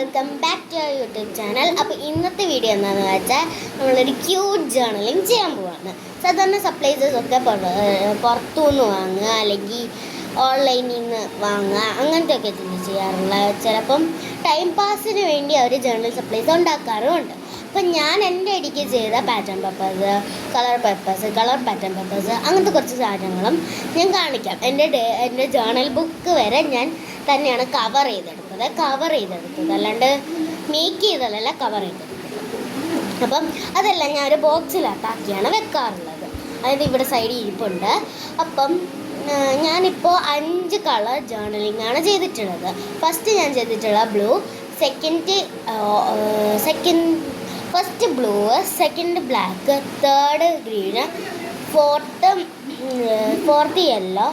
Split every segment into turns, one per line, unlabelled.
Welcome back to YouTube channel അപ്പോൾ ഇന്നത്തെ video എന്താണെന്ന് വെച്ചാൽ നമ്മളൊരു ക്യൂട്ട് ജേർണലിങ് ചെയ്യാൻ പോവാണ്. സാധാരണ സപ്ലൈസസ് ഒക്കെ പുറത്തു നിന്ന് വാങ്ങുക അല്ലെങ്കിൽ ഓൺലൈനിൽ നിന്ന് വാങ്ങുക അങ്ങനത്തെ ഒക്കെ ചെയ്യാറുള്ള ചിലപ്പം ടൈം പാസിന് വേണ്ടി അവർ ജേർണൽ സപ്ലൈസ് ഉണ്ടാക്കാറുമുണ്ട്. അപ്പം ഞാൻ എന്റെ ഇടയ്ക്ക് ചെയ്ത pattern papers colour papers colour pattern papers അങ്ങനത്തെ കുറച്ച് സാധനങ്ങളും ഞാൻ കാണിക്കാം. എന്റെ എന്റെ ജേർണൽ ബുക്ക് വരെ ഞാൻ തന്നെയാണ് കവർ ചെയ്തെടുത്തത് കവർ ചെയ്തെടുത്തത്. അല്ലാണ്ട് മേക്ക് ചെയ്തതല്ല കവർ ചെയ്തെടുത്തത്. അപ്പം അതെല്ലാം ഞാൻ ഒരു ബോക്സിലാക്കിയാണ് വെക്കാറുള്ളത്. അതായത് ഇവിടെ സൈഡിൽ ഇരിപ്പുണ്ട്. അപ്പം ഞാനിപ്പോൾ അഞ്ച് കളർ ജേർണലിംഗ് ആണ് ചെയ്തിട്ടുള്ളത്. ഫസ്റ്റ് ഞാൻ ചെയ്തിട്ടുള്ള blue second second first blue second black third green fourth fourth yellow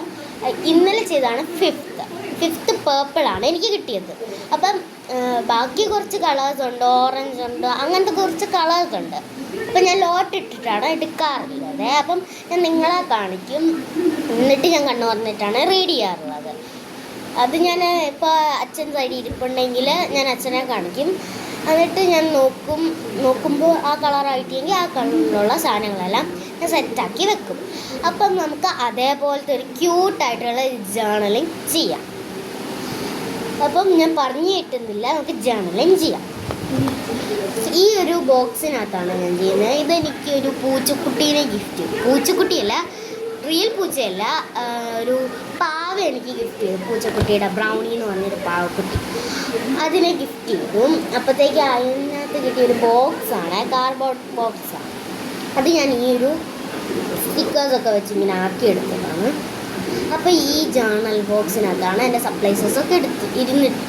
ഇന്നലെ ചെയ്താണ് ഫിഫ്ത്ത് ഫിഫ്ത്ത് പേർപ്പിളാണ് എനിക്ക് കിട്ടിയത്. അപ്പം ബാക്കി കുറച്ച് കളേഴ്സ് ഉണ്ട് ഓറഞ്ച് ഉണ്ട് അങ്ങനത്തെ കുറച്ച് കളേഴ്സ് ഉണ്ട്. അപ്പം ഞാൻ ലോട്ട് ഇട്ടിട്ടാണ് എടുക്കാറുള്ളത്. അപ്പം ഞാൻ നിങ്ങളെ കാണിക്കും. എന്നിട്ട് ഞാൻ കണ്ണു പറഞ്ഞിട്ടാണ് റീഡ് ചെയ്യാറുള്ളത്. അത് ഞാൻ ഇപ്പോൾ അച്ഛൻ സൈഡിൽ ഇരിപ്പുണ്ടെങ്കിൽ ഞാൻ അച്ഛനെ കാണിക്കും. എന്നിട്ട് ഞാൻ നോക്കും നോക്കുമ്പോൾ ആ കളറായിട്ടെങ്കിൽ ആ കളറിലുള്ള സാധനങ്ങളെല്ലാം ഞാൻ സെറ്റാക്കി വെക്കും. അപ്പം നമുക്ക് അതേപോലത്തെ ഒരു ക്യൂട്ടായിട്ടുള്ള ജേണലിങ് ചെയ്യാം. അപ്പം ഞാൻ പറഞ്ഞു കിട്ടുന്നില്ല നമുക്ക് ജേണലും ചെയ്യാം. ഈ ഒരു ബോക്സിനകത്താണ് ഞാൻ ചെയ്യുന്നത്. ഇതെനിക്ക് ഒരു പൂച്ചക്കുട്ടീനെ ഗിഫ്റ്റ് പൂച്ചക്കുട്ടിയല്ല റിയൽ പൂച്ചയല്ല. ഒരു പാവ എനിക്ക് ഗിഫ്റ്റ് ചെയ്തു. പൂച്ചക്കുട്ടിയുടെ ബ്രൗണി എന്ന് പറഞ്ഞൊരു പാവക്കുട്ടി. അതിനെ ഗിഫ്റ്റ് ചെയ്തു. അപ്പോഴത്തേക്ക് അതിനകത്ത് കിട്ടിയൊരു ബോക്സാണ് കാർഡ്ബോർഡ് ബോക്സാണ് അത് ഞാൻ ഈ ഒരു സ്റ്റിക്കേഴ്സൊക്കെ വെച്ച് ഇങ്ങനെ ആക്കിയെടുത്തതാണ്. അപ്പോൾ ഈ ജേണൽ ബോക്സിനകത്താണ് എന്റെ സപ്ലൈസസ് ഒക്കെ എടുത്ത് ഇരുന്നിട്ട്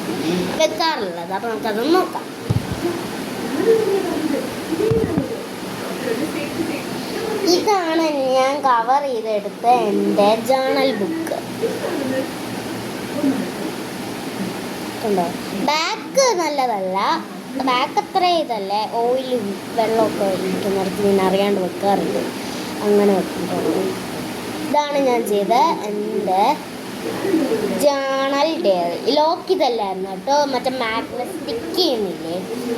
വെക്കാറുള്ളത്. അപ്പോൾ നമുക്കതൊന്ന് നോക്കാം. ഇതാണ് ഞാൻ കവർ ചെയ്തെടുത്ത എന്റെ ജേണൽ ബുക്ക് ബാക്ക് നല്ലതല്ല. ബാക്ക് അത്ര ഇതല്ലേ. ഓയിലും വെള്ളമൊക്കെ ഇരിക്കുന്നിടത്ത് ഞാൻ അറിയാണ്ട് വെക്കാറുണ്ട്. അങ്ങനെ വെക്കുമ്പോൾ ഇതാണ് ഞാൻ ചെയ്ത എന്റെ ജേണൽ ഡയറി ലോക്ക് ഇതല്ലായിരുന്നു കേട്ടോ. മറ്റേ മാഗ്നസ് സ്റ്റിക്ക് ചെയ്യുന്നില്ലേ?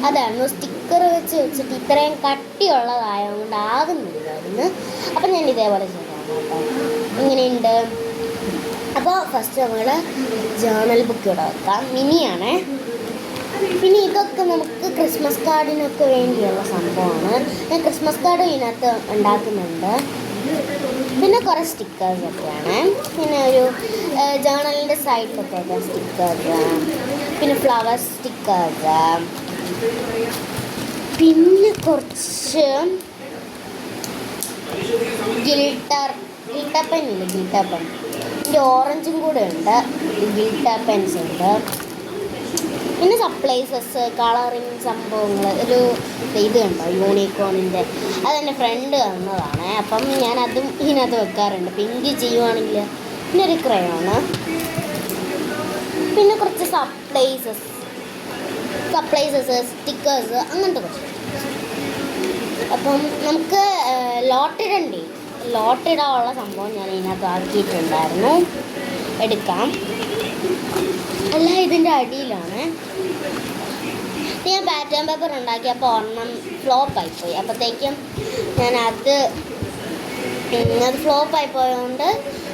അതായിരുന്നു സ്റ്റിക്കർ വെച്ച് വെച്ചിട്ട് ഇത്രയും കട്ടിയുള്ളതായതുകൊണ്ട് ആകുന്നില്ലായിരുന്നു. അപ്പം ഞാൻ ഇതേപോലെ ചെയ്തതാണ് കേട്ടോ. ഇങ്ങനെയുണ്ട്. അപ്പോൾ ഫസ്റ്റ് നമ്മൾ ജേണൽ ബുക്ക് ഇവിടെ വെക്കാം. മിനിയാണേ. പിന്നെ ഇതൊക്കെ നമുക്ക് ക്രിസ്മസ് കാർഡിനൊക്കെ വേണ്ടിയുള്ള സംഭവമാണ്. ഞാൻ ക്രിസ്മസ് കാർഡ് ഇതിനകത്ത് ഉണ്ടാക്കുന്നുണ്ട്. പിന്നെ കുറേ സ്റ്റിക്കേഴ്സ് ഒക്കെയാണ്. പിന്നെ ഒരു ജേണലിന്റെ സൈഡിലൊക്കെ സ്റ്റിക്കേഴ്സ് പിന്നെ ഫ്ലവർ സ്റ്റിക്കേഴ്സ് പിന്നെ കുറച്ച് ഗിൽട്ടർ ഗിൽട്ടർ പെൻ ഇല്ല? ഗിൽട്ടർ പെൻ ഓറഞ്ചും കൂടെ ഉണ്ട്. ഗിൽട്ടർ പെൻസ് ഉണ്ട്. പിന്നെ സപ്ലൈസസ് കളറിങ് സംഭവങ്ങൾ ഒരു ഇത് കണ്ടോ? യൂണിക്കോണിന്റെ അതെന്റെ ഫ്രണ്ട് തന്നതാണ്. അപ്പം ഞാൻ അതും ഇതിനകത്ത് വെക്കാറുണ്ട്. പിങ്ക് ചെയ്യുവാണെങ്കിൽ പിന്നെ ഒരു ക്രയോണ് പിന്നെ കുറച്ച് സപ്ലൈസസ് സപ്ലൈസസ് സ്റ്റിക്കേഴ്സ് അങ്ങനത്തെ കുറച്ച്. അപ്പം നമുക്ക് ലോട്ടിടണ്ടേ ലോട്ടിടാനുള്ള സംഭവം ഞാൻ ഇതിനകത്ത് ആക്കിയിട്ടുണ്ടായിരുന്നു. എടുക്കാം. അല്ല ഇതിന്റെ അടിയിലാണ്. ഞാൻ പാറ്റേൺ പേപ്പർ ഉണ്ടാക്കിയപ്പോൾ ഒരെണ്ണം ഫ്ലോപ്പ് പോയി അപ്പോഴത്തേക്കും ഞാൻ അത് അത് ഫ്ലോപ്പ് ആയി പോയതുകൊണ്ട്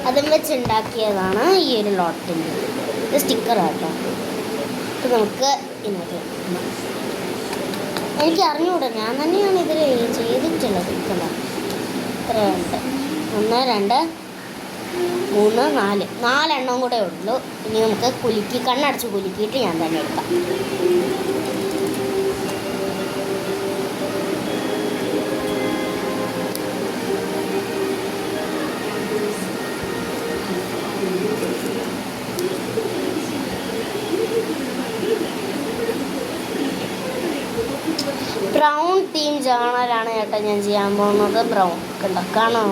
അതും വെച്ച് ഉണ്ടാക്കിയതാണ് ഈ ഒരു ലോട്ടിന്റെ ഇത് സ്റ്റിക്കർ കേട്ടോ ഇത് നമുക്ക് ഇതിനകത്ത് എനിക്ക് അറിഞ്ഞുകൂടാ ഞാൻ തന്നെയാണ് ഇതിൽ ചെയ്തിട്ടുള്ളത്. ഇത്ര ഉണ്ട്. ഒന്ന് രണ്ട്. മൂന്ന് നാല്. നാലെണ്ണം കൂടെ ഉള്ളൂ. ഇനി നമുക്ക് കുലുക്കി കണ്ണടച്ച് കുലുക്കിയിട്ട് ഞാൻ തന്നെ എടുക്കാം. ബ്രൗൺ തീം ജേണലാണ് ചേട്ടാ ഞാൻ ചെയ്യാൻ പോകുന്നത്. ബ്രൗൺ കണ്ടോ കാണോ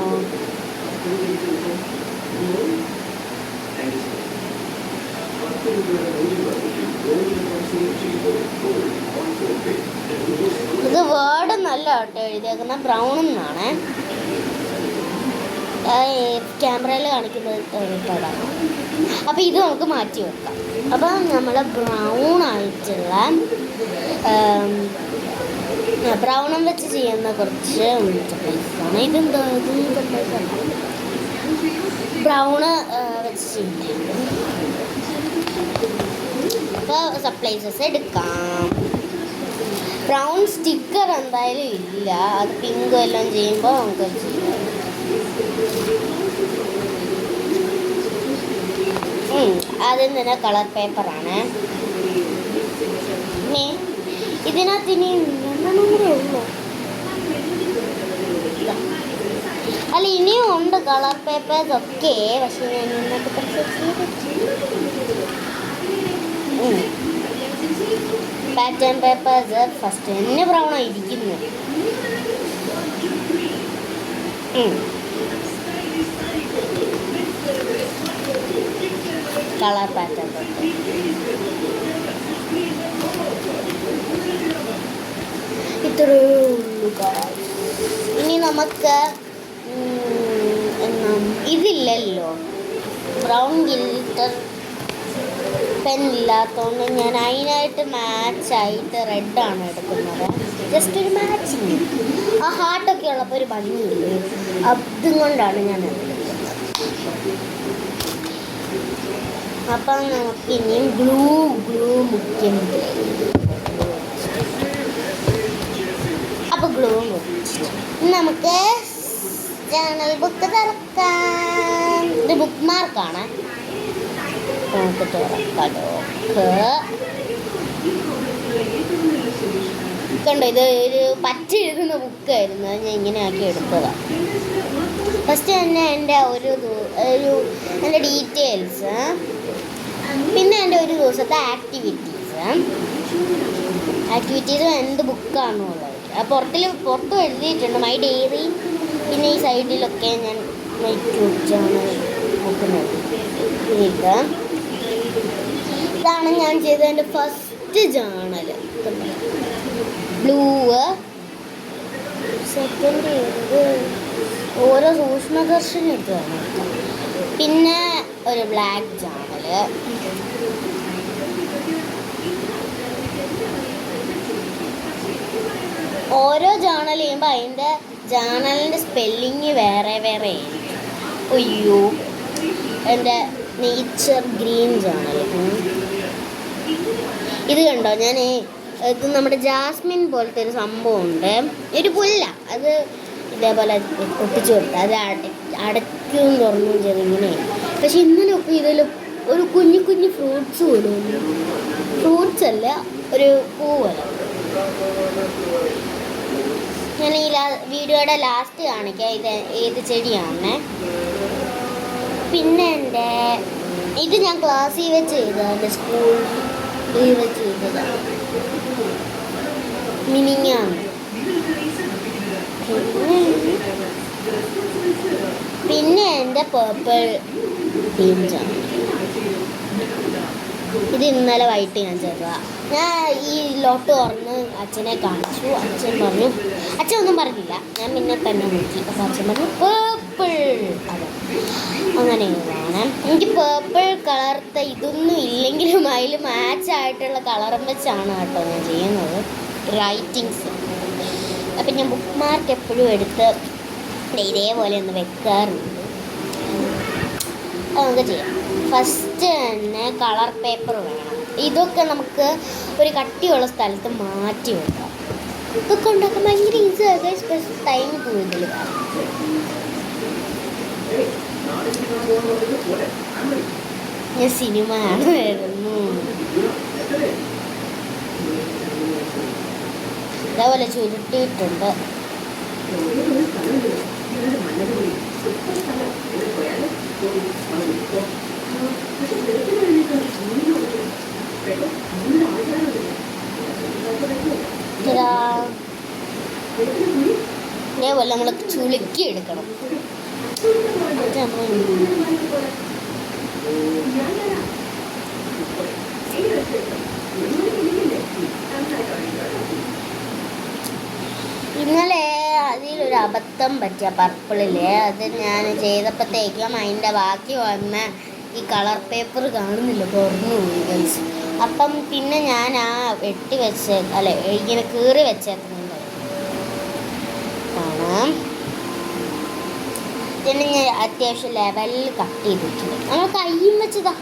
ഇത് വേർഡ് നല്ല കേട്ടോ എഴുതിയേക്കുന്ന ബ്രൗൺ എന്നാണ്. ക്യാമറയിൽ കാണിക്കുന്നത് കേട്ടോ. അപ്പോൾ ഇത് നമുക്ക് മാറ്റി വെക്കാം. അപ്പം നമ്മൾ ബ്രൗൺ ആയിട്ടുള്ള ബ്രൗണും വെച്ച് ചെയ്യുന്ന കുറച്ച് സപ്ലൈസാണ് ഇതെന്താ ഇത്? ബ്രൗണ് വെച്ച് ചെയ്യുന്നുണ്ട് അപ്പോൾ സപ്ലൈസസ് എടുക്കാം. ബ്രൗൺ സ്റ്റിക്കർ എന്തായാലും ഇല്ല. അത് പിങ്ക് എല്ലാം ചെയ്യുമ്പോൾ നമുക്ക് ചെയ്യാം ഉം, ആദ്യം തന്നെ കളർ പേപ്പറാണ് ഇനി ഇതിനകത്ത് ഇനി രണ്ടെണ്ണം കൂടെ ഉള്ളൂ. ഇതാ. അല്ല ഇനിയും ഉണ്ട് കളർ പേപ്പേഴ്സ് ഒക്കെ പക്ഷെ ഞാൻ ഇന്നത്തെ പാറ്റേൺ പേപ്പേഴ്സ് ഫസ്റ്റ് തന്നെ ബ്രൗൺ ആയിരിക്കുന്നു കളർ പാറ്റേൺ പേപ്പർ ഇത്രയേ ഉള്ളൂ ഇനി നമുക്ക് ഇതില്ലല്ലോ. ബ്രൗൺ ഗിൽറ്റർ പെൻ ഇല്ലാത്തതുകൊണ്ട് ഞാൻ അതിനായിട്ട് മാച്ചായിട്ട് റെഡാണ് എടുക്കുന്നത്. ജസ്റ്റ് ഒരു മാച്ചിങ് ആ ഹാർട്ടൊക്കെ ഉള്ളപ്പോൾ ഒരു ഭംഗിയില്ലേ അതും കൊണ്ടാണ് ഞാൻ എടുക്കുന്നത്. അപ്പം നമുക്ക് ഇനിയും ഗ്ലൂ ഗ്ലൂ മുഖ്യം അപ്പോൾ ഗ്ലൂ നമുക്ക് ജേണൽ ബുക്ക് തുറക്കാം. ഇത് ബുക്ക് മാർക്കാണ് നമുക്ക് തുറക്കാം ലോക്ക് കണ്ടോ ഇത് ഒരു പച്ച എഴുതുന്ന ബുക്കായിരുന്നു. ഞാൻ ഇങ്ങനെ ആക്കി എടുത്തതാണ് ഫസ്റ്റ് തന്നെ എന്റെ ഒരു ഒരു എന്റെ ഡീറ്റെയിൽസ് പിന്നെ എന്റെ ഒരു ദിവസത്തെ ആക്ടിവിറ്റീസ് ആക്ടിവിറ്റീസ് എന്ത് ബുക്കാണെന്നുള്ളത് പുറത്തിൽ പുറത്തും എഴുതിയിട്ടുണ്ട്. മൈ ഡയറി പിന്നെ ഈ സൈഡിലൊക്കെ ഞാൻ മൈ ബുക്ക് ഇത്. ഇതാണ് ഞാൻ ചെയ്ത എന്റെ ഫസ്റ്റ് ജേണൽ ബ്ലൂ സെക്കൻഡ് ഇത് ഓരോ സൂക്ഷ്മദർശനം എടുത്തതാണ് പിന്നെ ഒരു ബ്ലാക്ക് ജേണൽ ഓരോ ജേണൽ ചെയ്യുമ്പോൾ അതിന്റെ ജേണലിന്റെ സ്പെല്ലിങ് വേറെ വേറെ ആയിരിക്കും. അയ്യോ. എന്റെ നേച്ചർ ഗ്രീൻ ജേണൽ ഇത് കണ്ടോ? ഞാൻ ഇത് നമ്മുടെ ജാസ്മിൻ പോലത്തെ ഒരു സംഭവം ഉണ്ട് ഒരു പുല്ല. അത് ഇതേപോലെ ഒപ്പിച്ചു കൊടുത്തു അത് അട- അടയ്ക്കും തുറന്നും ചെയ്ത് ഇങ്ങനെ പക്ഷെ ഇന്നലെയൊക്കെ ഇതിൽ ഒരു കുഞ്ഞു കുഞ്ഞു ഫ്രൂട്ട്സ് പോലും ഫ്രൂട്ട്സ് അല്ല ഒരു പൂവല്ല ഞാൻ ഈ വീഡിയോയുടെ ലാസ്റ്റ് കാണിക്കാം. ഇത് ഏത് ചെടിയാണ് പിന്നെ എന്റെ ഇത് ഞാൻ ക്ലാസ്സിൽ വെച്ച് ചെയ്തതാണ് എന്റെ സ്കൂളിൽ ചെയ്തത് പിന്നെ എന്റെ പേർപ്പിൾ ടീംസാണ് ഇത് ഇന്നലെ വൈകിട്ട് ഞാൻ ചെയ്തതാ. ഞാൻ ഈ ലോട്ട് തുറന്ന് അച്ഛനെ കാണിച്ചു. അച്ഛൻ പറഞ്ഞു അച്ഛൻ ഒന്നും പറഞ്ഞില്ല. ഞാൻ പിന്നെ തന്നെ നോക്കി. അപ്പോൾ അച്ഛൻ പറഞ്ഞു പേർപ്പിൾ അതെ അങ്ങനെയുള്ളതാണ് എനിക്ക് പേർപ്പിൾ കളർത്തെ ഇതൊന്നും ഇല്ലെങ്കിലും അതിൽ മാച്ച് ആയിട്ടുള്ള കളറും വെച്ചാണ് കേട്ടോ ഞാൻ ചെയ്യുന്നത്. റൈറ്റിങ്സ് അപ്പം ഞാൻ ബുക്ക് മാർക്ക് എപ്പോഴും എടുത്ത് ഇതേപോലെ ഒന്ന് വെക്കാറുണ്ട്. നമുക്ക് ചെയ്യാം. ഫസ്റ്റ് തന്നെ കളർ പേപ്പർ വേണം. ഇതൊക്കെ നമുക്ക് ഒരു കട്ടിയുള്ള സ്ഥലത്ത് മാറ്റി വെക്കാം. ഇതൊക്കെ ഉണ്ടാക്കാൻ ഭയങ്കര ഈസി സ്പെഷ്യൽ ടൈം കൂടുതൽ വേണം. ഞാൻ സിനിമ കാണുമായിരുന്നു ഇതേപോലെ ചുരുട്ടിയിട്ടുണ്ട്. ഇതാ. ഇതേപോലെ നമ്മൾ ചുളുക്കി എടുക്കണം. ഇന്നലെ അതിലൊരു അബദ്ധം പറ്റിയ പർപ്പിളിൽ അത് ഞാൻ ചെയ്തപ്പോഴത്തേക്കും അതിന്റെ ബാക്കി വന്ന ഈ കളർ പേപ്പർ കാണുന്നില്ല കുറഞ്ഞു പോയി ഗൈസ് അപ്പം പിന്നെ ഞാൻ ആ വെട്ടി വെച്ച അല്ലെ ഇങ്ങനെ കീറി വെച്ചേക്കുന്നുണ്ട് കാണാം. പിന്നെ ഞാൻ അത്യാവശ്യം ലെവലിൽ കട്ട് ചെയ്തിട്ടുണ്ട്. നമ്മൾ കൈയും വെച്ചതാ.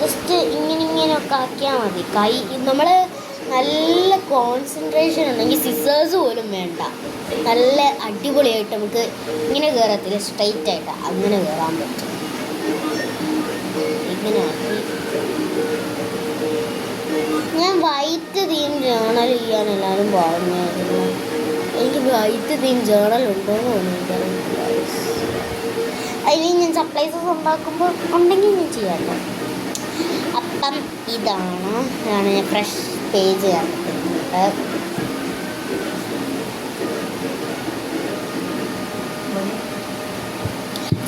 ജസ്റ്റ് ഇങ്ങനെ ഇങ്ങനെയൊക്കെ ആക്കിയാൽ മതി. കൈ നമ്മൾ നല്ല കോൺസെൻട്രേഷൻ ഉണ്ടെങ്കിൽ സിസേഴ്സ് പോലും വേണ്ട. നല്ല അടിപൊളിയായിട്ട് നമുക്ക് ഇങ്ങനെ കയറത്തില്ല സ്ട്രൈറ്റ് ആയിട്ട് അങ്ങനെ കയറാൻ പറ്റും. ഇങ്ങനെ ഞാൻ വൈറ്റ് തീം ജേണൽ ചെയ്യാൻ എല്ലാവരും പറഞ്ഞായിരുന്നു എനിക്ക് വൈറ്റ് തീം ജേണൽ ഉണ്ടോ എന്ന് തോന്നുന്നു അതിന് ഞാൻ സപ്ലൈസസ് ഉണ്ടാക്കുമ്പോൾ ഉണ്ടെങ്കിൽ ഞാൻ ചെയ്യാമല്ലോ അപ്പം ഇതാണ് ഇതാണ് ഞാൻ ഫ്രഷ് പേജ്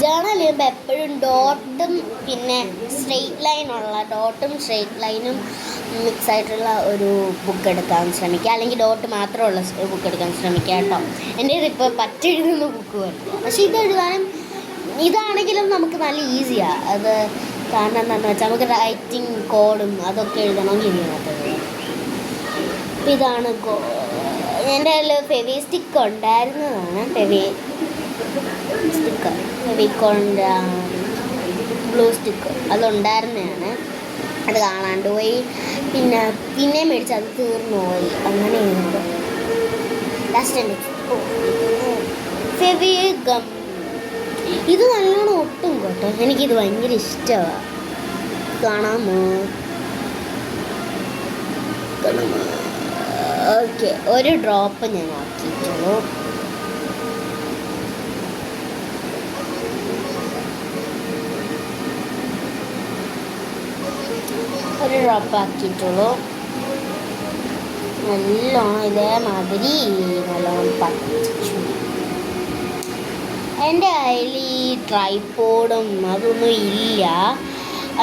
ജേണൽ ചെയ്യുമ്പോൾ എപ്പോഴും ഡോട്ടും പിന്നെ സ്ട്രെയിറ്റ് ലൈനുള്ള ഡോട്ടും സ്ട്രെയിറ്റ് ലൈനും മിക്സ് ആയിട്ടുള്ള ഒരു ബുക്ക് എടുക്കാൻ ശ്രമിക്കുക. അല്ലെങ്കിൽ ഡോട്ട് മാത്രമുള്ള ബുക്ക് എടുക്കാൻ ശ്രമിക്കുക കേട്ടോ. എന്റെ ഇതിപ്പോൾ പറ്റെഴുതുന്ന ബുക്ക് പോലെ പക്ഷേ ഇത് എഴുതാനും ഇതാണെങ്കിലും നമുക്ക് നല്ല ഈസിയാണ് അത് കാരണം എന്താണെന്ന് വെച്ചാൽ നമുക്ക് റൈറ്റിംഗ് കോഡും അതൊക്കെ എഴുതണമെങ്കിൽ ഇതിനകത്ത് അപ്പം ഇതാണ് എന്റെ കയ്യിൽ ഫെവി സ്റ്റിക്ക് ഉണ്ടായിരുന്നതാണ്. ഫെവി സ്റ്റിക്ക് ഫെവിക്കോളിന്റെ ബ്ലൂ സ്റ്റിക്ക് അതുണ്ടായിരുന്നതാണ്. അത് കാണാണ്ട് പോയി. പിന്നെ പിന്നെ മേടിച്ച് അത് തീർന്നു പോയി. അങ്ങനെ ലാസ്റ്റ് ഫെവി ഗം ഇത് നല്ലോണം ഒട്ടും കേട്ടോ. എനിക്കിത് ഭയങ്കര ഇഷ്ടമാണ് കാണാമോ കാണാമോ ഓക്കെ ഒരു ഡ്രോപ്പ് ഞാൻ ആക്കിയിട്ടുള്ളൂ ഒരു ഡ്രോപ്പ് ആക്കിയിട്ടുള്ളൂ. നല്ലോണം ഇതേമാതിരി നല്ലോണം പറ്റിച്ചു. എന്റെ കയ്യിൽ ഈ ട്രൈപോഡും അതൊന്നും ഇല്ല.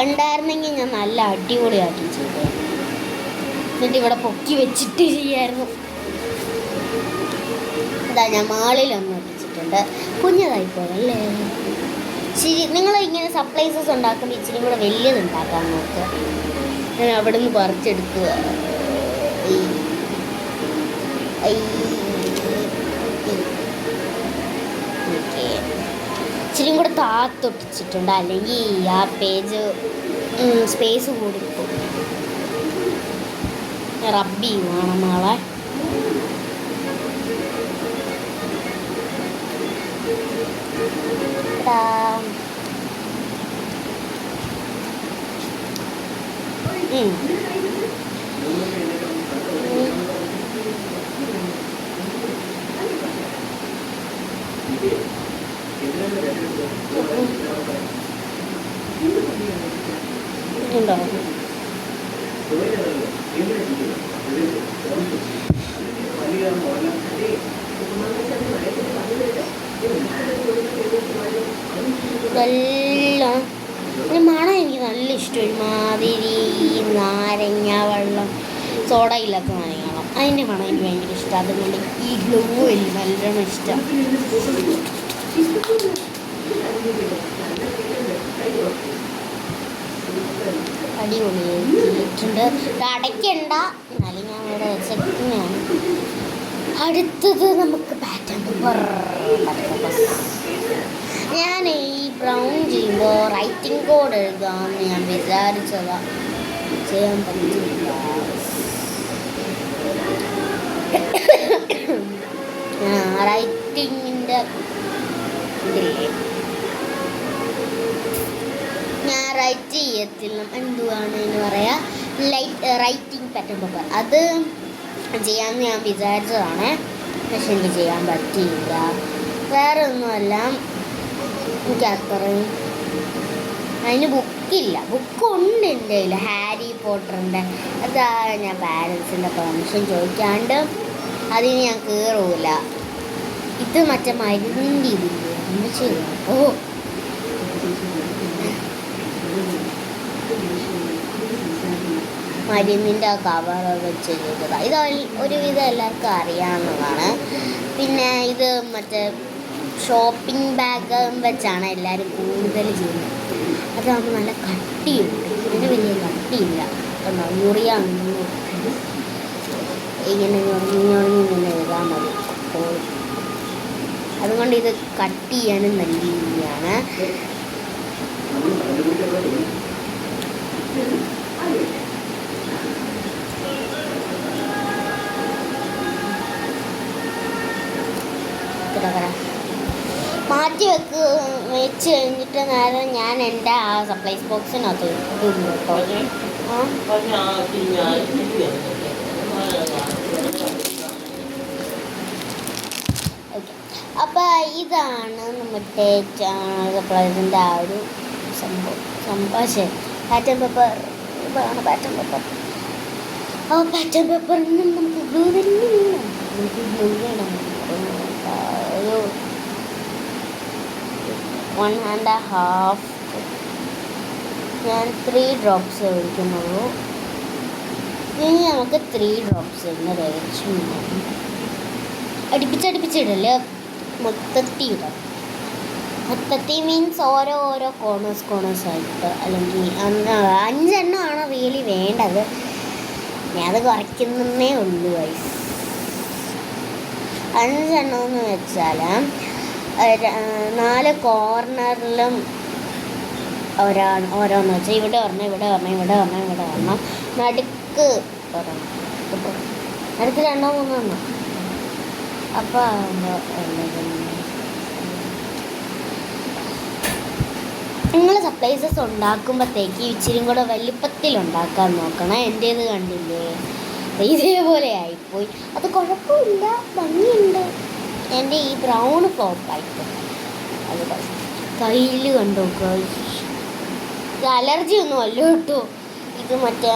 ഉണ്ടായിരുന്നെങ്കിൽ ഞാൻ നല്ല അടിപൊളിയാക്കി ചെയ്തേ. എന്നിട്ട് ഇവിടെ പൊക്കി വെച്ചിട്ട് ചെയ്യായിരുന്നു. ഇതാ ഞാൻ മാളിലൊന്ന് വെച്ചിട്ടുണ്ട്. കുഞ്ഞതായിപ്പോയല്ലേ ശരി നിങ്ങൾ ഇങ്ങനെ സപ്ലൈസസ് ഉണ്ടാക്കുമ്പോൾ ഇച്ചിരി കൂടെ വലിയത് ഉണ്ടാക്കാൻ നോക്കുക ഞാൻ അവിടെ നിന്ന് പറിച്ചെടുക്കുക ഈ. ഇച്ചിരി കൂടെ താത്തൊട്ടിച്ചിട്ടുണ്ട് അല്ലെങ്കിൽ ആ പേജ് സ്പേസ് കൂടി റബ്ബി വേണം നാളെ. Ta-da. ഉം. ഉണ്ടോ ഇതെല്ലാം ഇതിന് മണം എനിക്ക് നല്ല ഇഷ്ടം ഒരുമാതിരി നാരങ്ങ വെള്ളം സോഡ ഇല്ലാത്ത നനയണം അതിന്റെ മണം എനിക്ക് ഭയങ്കര ഇഷ്ടം. അതുകൊണ്ട് ഈ ഗ്ലൂ എനിക്ക് നല്ലോണം ഇഷ്ടം. അടിപൊളി. ഇട്ടിട്ടുണ്ട് അടയ്ക്കണ്ട. എന്നാലും ഞാൻ ഇവിടെ വെച്ചിട്ടാണ് അടുത്തത് നമുക്ക് ഞാൻ ഈ ബ്രൗൺ ചെയ്യുമ്പോൾ റൈറ്റിംഗ് കോഡ് എഴുതാമെന്ന് ഞാൻ വിചാരിച്ചതാ. ചെയ്യാൻ പറ്റില്ല. റൈറ്റിങ്ങിന്റെ ഞാൻ റൈറ്റ് ചെയ്യത്തില്ല. എന്തുവാണ് എന്ന് പറയാ ലൈറ്റ് റൈറ്റിംഗ് പാറ്റേൺ പേപ്പർ അത് ചെയ്യാമെന്ന് ഞാൻ വിചാരിച്ചതാണ്. പക്ഷെ എനിക്ക് ചെയ്യാൻ പറ്റിയില്ല. വേറെ ഒന്നുമല്ല എനിക്ക് അത്രയും അതിന് ബുക്കില്ല ബുക്ക് ഉണ്ട് എന്റെ കയ്യിൽ ഹാരി പോട്ടറിന്റെ അതാ ഞാൻ പാരൻസിന്റെ പെർമിഷൻ ചോദിക്കാണ്ട് അതിന് ഞാൻ കയറൂല ഇത് മറ്റേ മരുന്നിന്റെ ഇതില്ലേ? എന്ത് ഓ. മരുന്നിന്റെ കവർ വെച്ച് ചെയ്തതാണ് ഇത് ഒരു- ഒരുവിധം എല്ലാവർക്കും അറിയാവുന്നതാണ്. പിന്നെ ഇത് മറ്റേ ഷോപ്പിംഗ് ബാഗ് വെച്ചാണ് എല്ലാവരും കൂടുതൽ ചെയ്യുന്നത്. അതാകുമ്പോൾ നല്ല കട്ടിയുണ്ട്. ഇതിന് വലിയ കട്ടിയില്ല. കണ്ടോ? മുറിയാൻ ഇങ്ങനെ ഞൊറിഞ്ഞ് ഞൊറിഞ്ഞ് ഇങ്ങനെ എഴുതാൻ മതി. അപ്പോൾ അതുകൊണ്ട് ഇത് കട്ട് ചെയ്യാനും നല്ല രീതിയാണ്. കിടക്കറ മാറ്റി വെക്ക് വെച്ച് കഴിഞ്ഞിട്ട് നേരം ഞാൻ എന്റെ ആ സപ്ലൈസ് ബോക്സിനകത്ത് ഇടും കേട്ടോ. ആ. ഓക്കെ. അപ്പോൾ ഇതാണ് നമ്മുടെ സപ്ലൈസിന്റെ ആ ഒരു സംഭവം. സംഭാഷണം പാറ്റേൺ പേപ്പർ ഇതാണ് പാറ്റേൺ പേപ്പർ ആ പാറ്റേൺ പേപ്പറിൽ നിന്ന് നമുക്ക് ഗ്ലൂ തന്നെയില്ല നമുക്ക് ഗ്ലൂ വേണം ഒരു വൺ ആൻഡ് ഹാഫ് ഞാൻ ത്രീ ഡ്രോപ്സ് ഒഴിക്കുന്നുള്ളൂ. ഇനി നമുക്ക് ത്രീ ഡ്രോപ്സ് എന്ന് തികച്ചും മതി. അടുപ്പിച്ചടുപ്പിച്ചിടൽ മൊത്തത്തിൽ ഇടാം. മൊത്തത്തിൽ മീൻസ് ഓരോ ഓരോ കോർണേഴ്സ് കോർണേഴ്സ് ആയിട്ട്. അല്ലെങ്കിൽ അഞ്ചെണ്ണമാണ് റിയലി വേണ്ടത്. ഞാൻ അത് കുറയ്ക്കുന്നേ ഉള്ളൂ വൈസ് അഞ്ചെണ്ണമെന്ന് വെച്ചാൽ നാല് കോർണറിലും ഒരാണ് ഓരോന്ന് വെച്ചാൽ ഇവിടെ ഒരെണ്ണം ഇവിടെ ഒരെണ്ണം ഇവിടെ ഒരെണ്ണം ഇവിടെ ഒരെണ്ണം. നടുക്ക് ഒരെണ്ണം. നടുക്ക് രണ്ടോ മൂന്നോ എണ്ണം. അപ്പോൾ നിങ്ങൾ സപ്ലൈസസ് ഉണ്ടാക്കുമ്പോഴത്തേക്ക് ഇച്ചിരി കൂടെ വലിപ്പത്തിൽ ഉണ്ടാക്കാൻ നോക്കണം. എന്റേത് കണ്ടില്ലേ? ഇതേപോലെ ആയിപ്പോയി. അത് കുഴപ്പമില്ല. ഭംഗിയുണ്ട്. എന്റെ ഈ ബ്രൗൺ ഫ്ലോപ്പായിട്ട് അത് കയ്യിൽ കണ്ടു ഇത് അലർജി ഒന്നും അല്ല കേട്ടോ. ഇത് മറ്റേ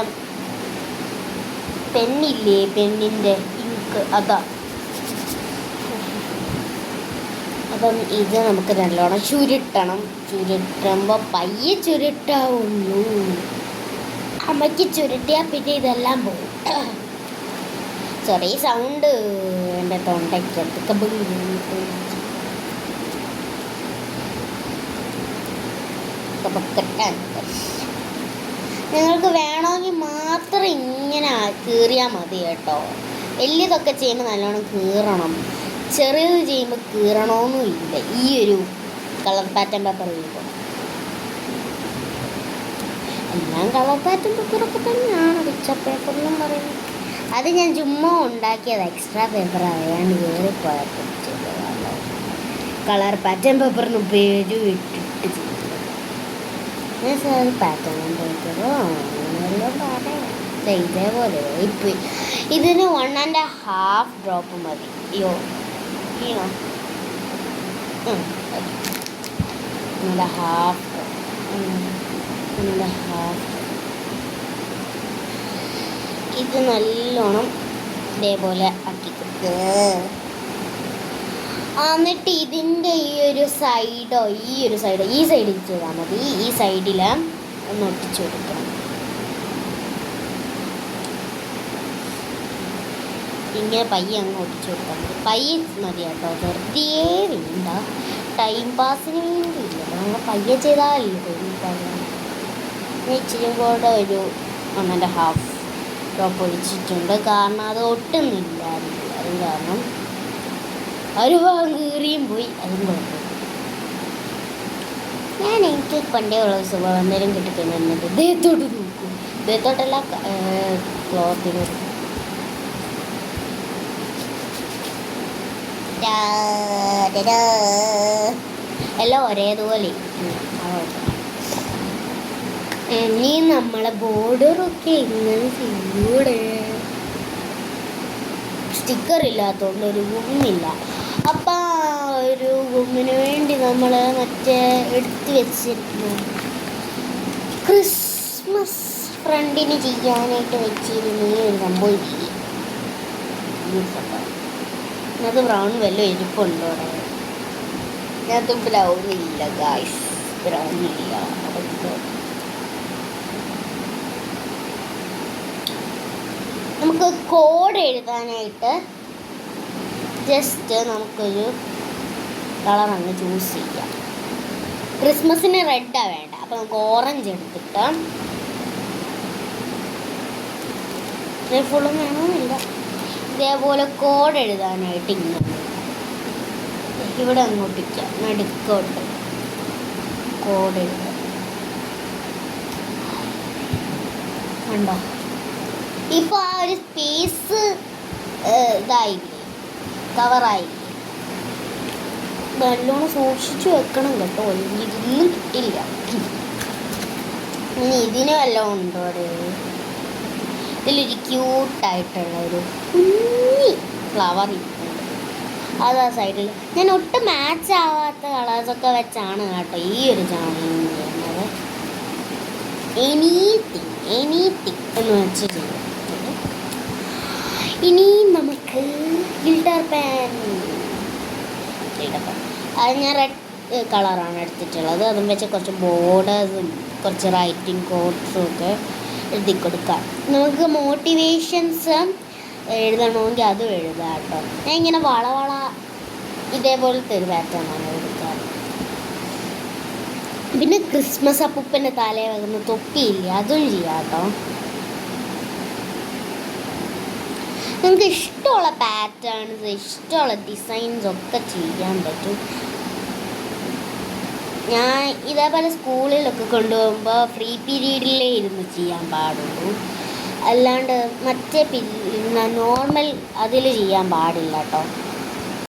പെണ്ണില്ലേ പെന്നിന്റെ ഇങ്ക് അതാ. അപ്പം ഇത് നമുക്ക് നല്ലോണം ചുരുട്ടണം. ചുരുട്ടുമ്പോൾ പയ്യെ ചുരുട്ടാവുള്ളൂ. അമ്മയ്ക്ക് ചുരുട്ടിയാൽ പിന്നെ ഇതെല്ലാം പോകും ചെറിയ സൗണ്ട് എന്റെ തൊണ്ടയ്ക്ക് കെട്ടാൻ നിങ്ങൾക്ക് വേണമെങ്കിൽ മാത്രം ഇങ്ങനെ കീറിയാൽ മതി കേട്ടോ. വലിയതൊക്കെ ചെയ്യുമ്പോൾ നല്ലോണം കീറണം. ചെറിയത് ചെയ്യുമ്പോൾ കീറണമെന്നും ഇല്ല. ഈ ഒരു കളർ പാറ്റേൺ പേപ്പർ ചെയ്യുമ്പോൾ എല്ലാം കളർ പാറ്റേൺ പേപ്പറൊക്കെ തന്നെയാണ്. പിക്ചർ പേപ്പറിലും പറയുന്നത്. അത് ഞാൻ ചുമ്മാ ഉണ്ടാക്കിയത് എക്സ്ട്രാ പേപ്പർ അറിയാണ്ട് കയറിപ്പോയപ്പോൾ കളർ പാറ്റേൺ പേപ്പറിന് പേര് ഇട്ടിട്ട് സാർ പാറ്റേൺ പേപ്പറോ ഇതേപോലെ പോയി ഇതിന് വൺ ആൻഡ് ഹാഫ് ഡ്രോപ്പ് മതി. അയ്യോ ഹാഫ് ഹാഫ് ഇത് നല്ലോണം ഇതേപോലെ ആക്കി എന്നിട്ട് ഇതിന്റെ ഈ ഒരു സൈഡോ ഈ ഒരു സൈഡോ ഈ സൈഡിൽ ചെയ്താൽ മതി. ഈ സൈഡിൽ ഒന്ന് ഒട്ടിച്ചു കൊടുക്കണം ഇങ്ങനെ പയ്യെ അങ്ങ് ഒട്ടിച്ചു കൊടുത്താൽ മതി. പയ്യെ മതി കേട്ടോ. വെറുതെ വേണ്ട. ടൈം പാസിന് വേണ്ടിയില്ല. നമ്മൾ പയ്യെ ചെയ്താലല്ലേ ഇച്ചിരി കൂടെ ഒരു ആൻഡ് ഹാഫ് ടോപ്പ് ഒഴിച്ചിട്ടുണ്ട് കാരണം അത് ഒട്ടുന്നില്ലായിരുന്നു അത് കാരണം ഒരു ഭാഗം കീറിയും പോയി. അതും കുഴപ്പമില്ല. ഞാൻ എനിക്ക് പണ്ടേ ഉള്ള സ്വഭാവം എന്തെങ്കിലും കിട്ടിക്കുന്നുണ്ട് ദേഹത്തോട്ട് നോക്കും ദേഹത്തോട്ടല്ല ക്ലോത്തിന് എല്ലാം ഒരേതുപോലെ ഇനി നമ്മളെ ബോർഡറൊക്കെ ഇങ്ങനെ ചെയ്യൂടെ? സ്റ്റിക്കർ ഇല്ലാത്തതുകൊണ്ട് ഒരു ഗുമ്മില്ല അപ്പം ഒരു ഗുമ്മിന് വേണ്ടി നമ്മൾ മറ്റേ എടുത്ത് വെച്ചിരുന്നു. ക്രിസ്മസ് ഫ്രണ്ടിന് ചെയ്യാനായിട്ട് വെച്ചിരുന്ന ഒരു സംഭവം അത് ബ്രൗൺ വല്ല ഇരിപ്പുണ്ടോ അതിനകത്ത് ബ്രൗൺ ഇല്ല ഗായ്സ് ബ്രൗൺ ഇല്ല. അതൊക്കെ നമുക്ക് കോഡ് എഴുതാനായിട്ട് ജസ്റ്റ് നമുക്കൊരു കളർ അങ്ങ് ചൂസ് ചെയ്യാം. ക്രിസ്മസിന് റെഡാണ് വേണ്ട. അപ്പം അപ്പോൾ നമുക്ക് ഓറഞ്ച് എടുത്തിട്ട്. ഫുള്ളും വേണമെന്നില്ല ഇതേപോലെ കോഡ് എഴുതാനായിട്ട് ഇങ്ങനെ. ഇവിടെ അങ്ങോട്ടിക്കാം നടുക്കോട്ട് കോഡ് എഴുതാം. കണ്ടോ? ഇപ്പോൾ ആ ഒരു സ്പേസ് ഇതായി. കവറായി നല്ലോണം സൂക്ഷിച്ചു വെക്കണം കേട്ടോ. ഇതൊന്നും കിട്ടില്ല. ഇനി ഇതിന് വല്ലതും ഉണ്ടോ ഇതിലൊരു ക്യൂട്ടായിട്ടുള്ള ഒരു കുഞ്ഞി ഫ്ലവർ അത് ആ സൈഡിൽ ഞാൻ ഒട്ടും മാച്ച് ആവാത്ത കളേഴ്സൊക്കെ വെച്ചാണ് കേട്ടോ ഈ ഒരു ചാണകം ചെയ്യുന്നത് എനിത്തിങ് എനിത്തിങ് എന്ന് വെച്ച് ചെയ്യും ഇനി നമുക്ക് ഗിൽഡർ പാൻ ഗിൽഡർ പാൻ അത് ഞാൻ റെഡ് കളറാണ് എടുത്തിട്ടുള്ളത്. അതും വെച്ച് കുറച്ച് ബോർഡേഴ്സും കുറച്ച് റൈറ്റിംഗ് കോഡ്സും ഒക്കെ എഴുതി കൊടുക്കാം. നമുക്ക് മോട്ടിവേഷൻസ് എഴുതണമെങ്കിൽ അതും എഴുതാം കേട്ടോ. ഞാൻ ഇങ്ങനെ വളവള ഇതേപോലത്തെ ഒരു പാറ്റേണാണ് എടുക്കാറ്. പിന്നെ ക്രിസ്മസ് അപ്പൂപ്പന്റെ തലയിൽ വെക്കുന്ന തൊപ്പിയില്ല അതും ചെയ്യാം കേട്ടോ. നിങ്ങൾക്ക് ഇഷ്ടമുള്ള പാറ്റേൺസ് ഇഷ്ടമുള്ള ഡിസൈൻസ് ഒക്കെ ചെയ്യാൻ പറ്റും. ഞാൻ ഇതേപോലെ സ്കൂളിലൊക്കെ കൊണ്ടുപോകുമ്പോൾ ഫ്രീ പീരീഡിലേ ഇരുന്ന് ചെയ്യാൻ പാടുള്ളൂ. അല്ലാണ്ട് മറ്റേ നോർമൽ അതിൽ ചെയ്യാൻ പാടില്ല കേട്ടോ